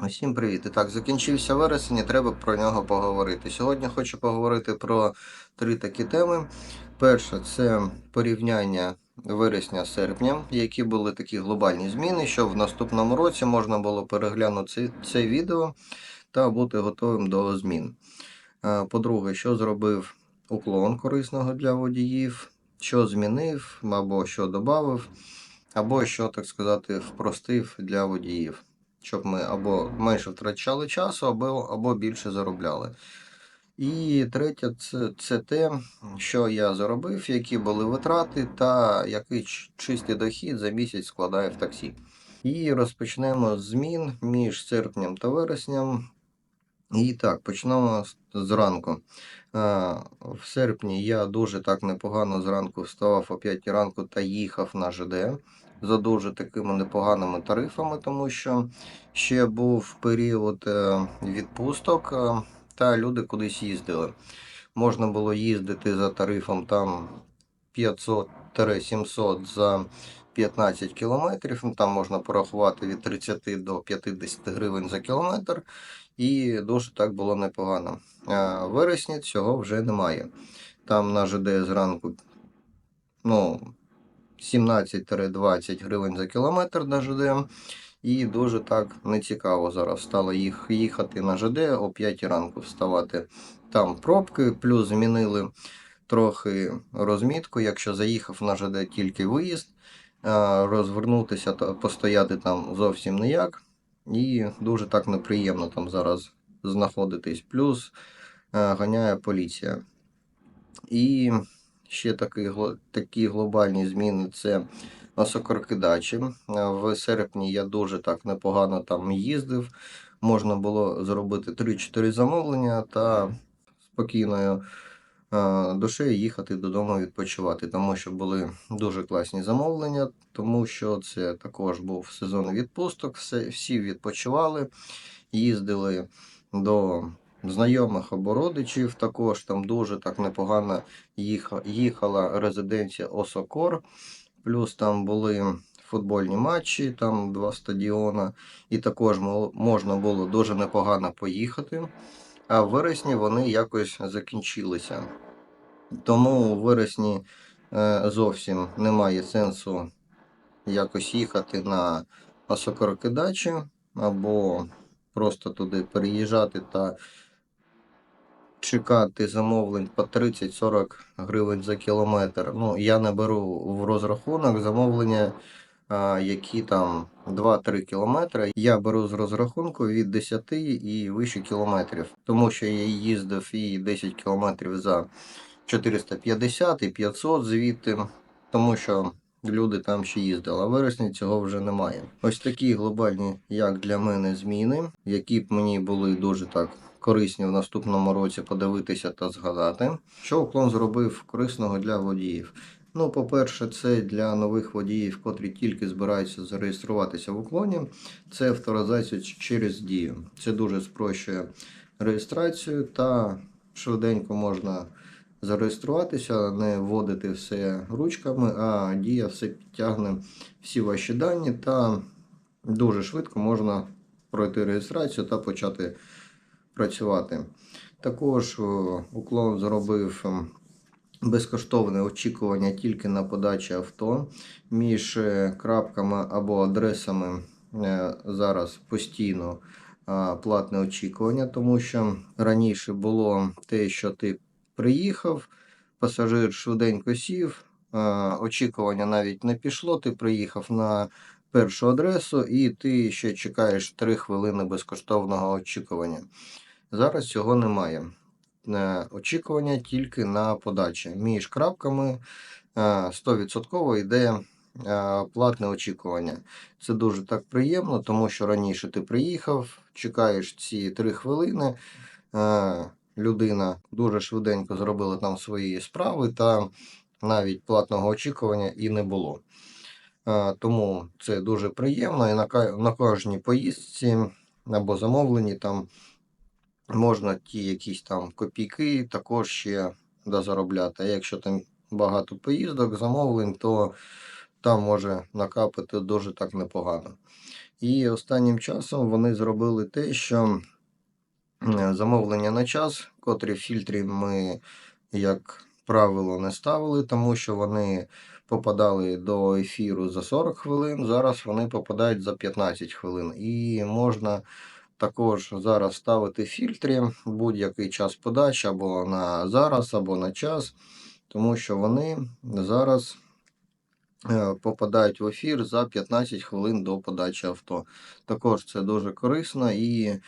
Усім привіт! І так, закінчився вересень, і треба про нього поговорити. Сьогодні хочу поговорити про три такі теми. Перша це порівняння вересня-серпня, які були такі глобальні зміни, щоб в наступному році можна було переглянути це, відео та бути готовим до змін. По-друге, що зробив уклон корисного для водіїв, що змінив, або що додав, або що, так сказати, впростив для водіїв щоб ми або менше втрачали часу, або, або більше заробляли. І третє, це, це те, що я заробив, які були витрати, та який чистий дохід за місяць складає в таксі. І розпочнемо з змін між серпнем та вереснем. І так, почнемо зранку. В серпні я дуже так непогано зранку вставав о 5 ранку та їхав на ЖД за дуже такими непоганими тарифами, тому що ще був період е, відпусток, е, та люди кудись їздили. Можна було їздити за тарифом там 500-700 за 15 кілометрів. Там можна порахувати від 30 до 50 гривень за кілометр. І дуже так було непогано. В вересні цього вже немає. Там на ЖД зранку ну, 17-20 гривень за кілометр на ЖД. І дуже так нецікаво зараз стало їх їхати на ЖД о 5 ранку вставати. Там пробки, плюс змінили трохи розмітку. Якщо заїхав на ЖД тільки виїзд, розвернутися та постояти там зовсім ніяк. І дуже так неприємно там зараз знаходитись. Плюс е, ганяє поліція. І ще такі, такі глобальні зміни це осокоркидачі. Е, В серпні я дуже так непогано там їздив. Можна було зробити 3-4 замовлення та спокійною е, душею їхати додому відпочивати, тому що були дуже класні замовлення, тому що це також був сезон відпусток, всі відпочивали, їздили до знайомих або родичів. Також там дуже так непогано їхала резиденція Осокор, плюс там були футбольні матчі, там два стадіони, і також можна було дуже непогано поїхати. А в вересні вони якось закінчилися. Тому у вересні е, зовсім немає сенсу якось їхати на осокорокидачі або просто туди переїжджати та чекати замовлень по 30-40 гривень за кілометр. Ну, я не беру в розрахунок замовлення, які там 2-3 кілометри. Я беру з розрахунку від 10 і вище кілометрів, тому що я їздив і 10 кілометрів за 450 і 500 звідти, тому що люди там ще їздили. А вересні цього вже немає. Ось такі глобальні, як для мене, зміни, які б мені були дуже так корисні в наступному році подивитися та згадати. Що уклон зробив корисного для водіїв? Ну, по-перше, це для нових водіїв, котрі тільки збираються зареєструватися в уклоні. Це авторизація через дію. Це дуже спрощує реєстрацію та швиденько можна зареєструватися, не вводити все ручками, а дія все підтягне всі ваші дані та дуже швидко можна пройти реєстрацію та почати працювати. Також уклон зробив ем, безкоштовне очікування тільки на подачі авто між е, крапками або адресами е, зараз постійно платне очікування, тому що раніше було те, що ти приїхав, пасажир швиденько сів, очікування навіть не пішло, ти приїхав на першу адресу і ти ще чекаєш 3 хвилини безкоштовного очікування. Зараз цього немає. Е, Очікування тільки на подачі. Між крапками е, 100% йде е, платне очікування. Це дуже так приємно, тому що раніше ти приїхав, чекаєш ці 3 хвилини. е, Людина дуже швиденько зробила там свої справи, та навіть платного очікування і не було. Е, Тому це дуже приємно. І на кожній поїздці або замовленні там можна ті якісь там копійки також ще дозаробляти. А якщо там багато поїздок, замовлень, то там може накапати дуже так непогано. І останнім часом вони зробили те, що е, замовлення на час, котрі в фільтрі ми, як правило, не ставили, тому що вони попадали до ефіру за 40 хвилин, зараз вони попадають за 15 хвилин. І можна також зараз ставити фільтри будь-який час подачі або на зараз, або на час, тому що вони зараз е, попадають в ефір за 15 хвилин до подачі авто. Також це дуже корисно і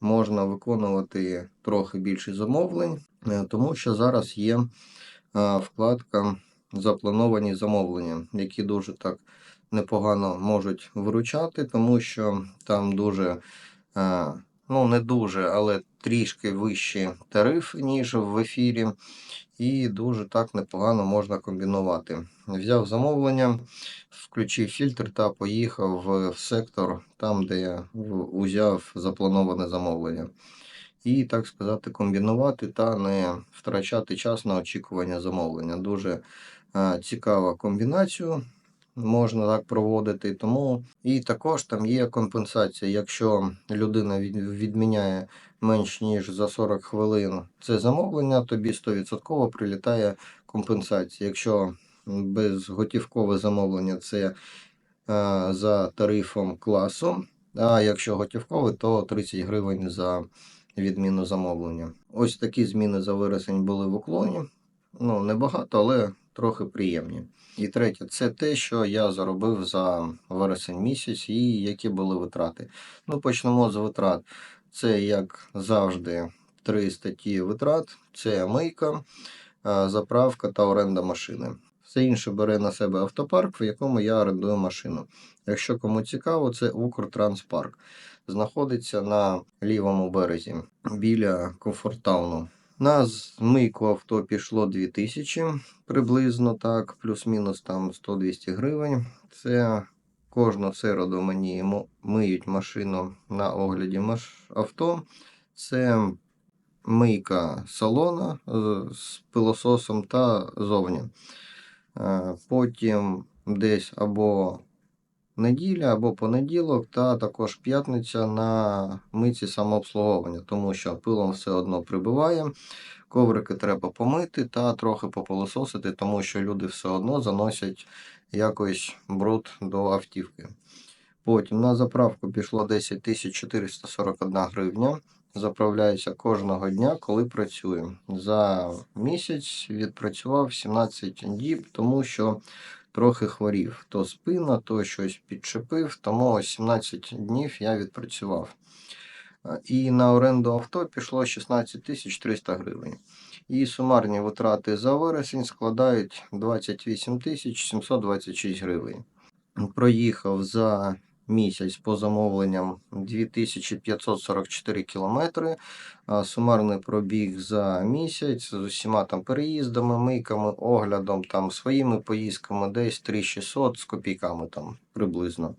можна виконувати трохи більше замовлень, е, тому що зараз є е, вкладка заплановані замовлення, які дуже так непогано можуть виручати, тому що там дуже, ну не дуже, але трішки вищі тарифи, ніж в ефірі, і дуже так непогано можна комбінувати. Взяв замовлення, включив фільтр та поїхав в сектор, там, де я узяв заплановане замовлення. І, так сказати, комбінувати та не втрачати час на очікування замовлення. Дуже е, цікава комбінацію можна так проводити. Тому і також там є компенсація. Якщо людина відміняє менш ніж за 40 хвилин це замовлення, тобі 100% прилітає компенсація. Якщо безготівкове замовлення це е, за тарифом класу, а якщо готівкове, то 30 гривень за відміну замовлення. Ось такі зміни за вересень були в уклоні. Ну, небагато, але трохи приємні. І третє, це те, що я заробив за вересень місяць і які були витрати. Ну, почнемо з витрат. Це, як завжди, три статті витрат: це мийка, е, заправка та оренда машини. Все інше бере на себе автопарк, в якому я орендую машину. Якщо кому цікаво, це Укртранспарк. Знаходиться на лівому березі біля Комфорттауну. На змийку авто пішло 2000 приблизно так, плюс-мінус там 100-200 гривень. Це кожну середу мені миють машину на огляді авто. Це мийка салона е, з пилососом та зовні. Е, Потім десь або неділя, або понеділок, та також п'ятниця на митці самообслуговування, тому що пилом все одно прибиває. Коврики треба помити та трохи попилососити, тому що люди все одно заносять якось бруд до автівки. Потім на заправку пішло 10 441 гривня. Заправляється кожного дня, коли працюю. За місяць відпрацював 17 діб, тому що трохи хворів. То спина, то щось підчепив, тому 17 днів я відпрацював. І на оренду авто пішло 16 300 гривень. І сумарні витрати за вересень складають 28 726 гривень. Проїхав за місяць по замовленням 2544 кілометри. Сумарний пробіг за місяць з усіма там переїздами, мийками, оглядом, там своїми поїздками десь 3600 з копійками там приблизно.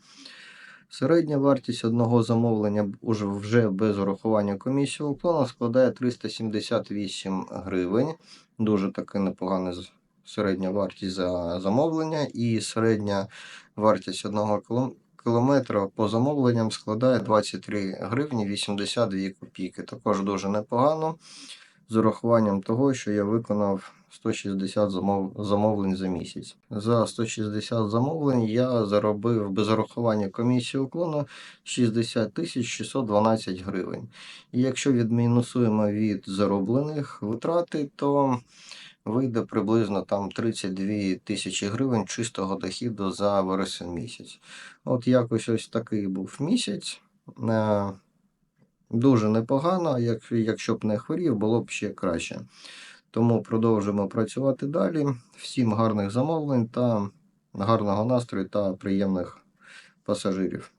Середня вартість одного замовлення вже без урахування комісії уклону складає 378 гривень. Дуже таки непогана середня вартість за замовлення, і середня вартість одного кілометра по замовленням складає 23 гривні 82 копійки. Також дуже непогано з урахуванням того, що я виконав 160 замов... замовлень за місяць. За 160 замовлень я заробив без урахування комісії уклону 60 тисяч 612 гривень. І якщо відмінусуємо від зароблених витрати, то вийде приблизно там 32 тисячі гривень чистого доходу за вересень місяць. От якось ось такий був місяць. Е, Дуже непогано, як, якщо б не хворів, було б ще краще. Тому продовжимо працювати далі. Всім гарних замовлень та гарного настрою та приємних пасажирів.